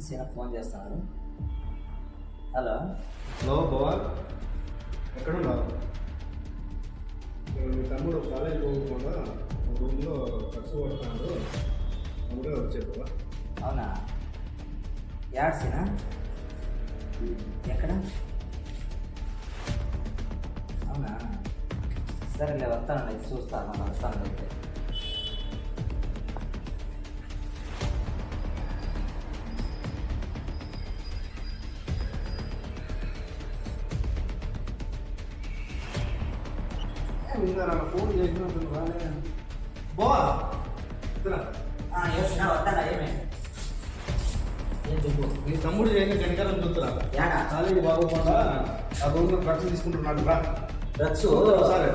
సీన phone చేస్తున్నాడు hello hello Bhavan ఎక్కడున్నావు మీ తమ్ముడు కాలేజ్ పోకుండా రూమ్లో ఖర్చు కొడతాడు తమ్ముడే వచ్చేది అవునా యాడ్ సీనా ఎక్కడ అవునా సరేలే వస్తాను చూస్తాను మనం వస్తాను అయితే ఫోన్ రాలే బావా నీ తమ్ముడు చేయని కనికరం చూస్తురా యాడా? కాలేజీ బాగోకుండా ఆ రూమ్లో ఖర్చు తీసుకుంటున్నాడు రా. డ్రగ్స్? సరే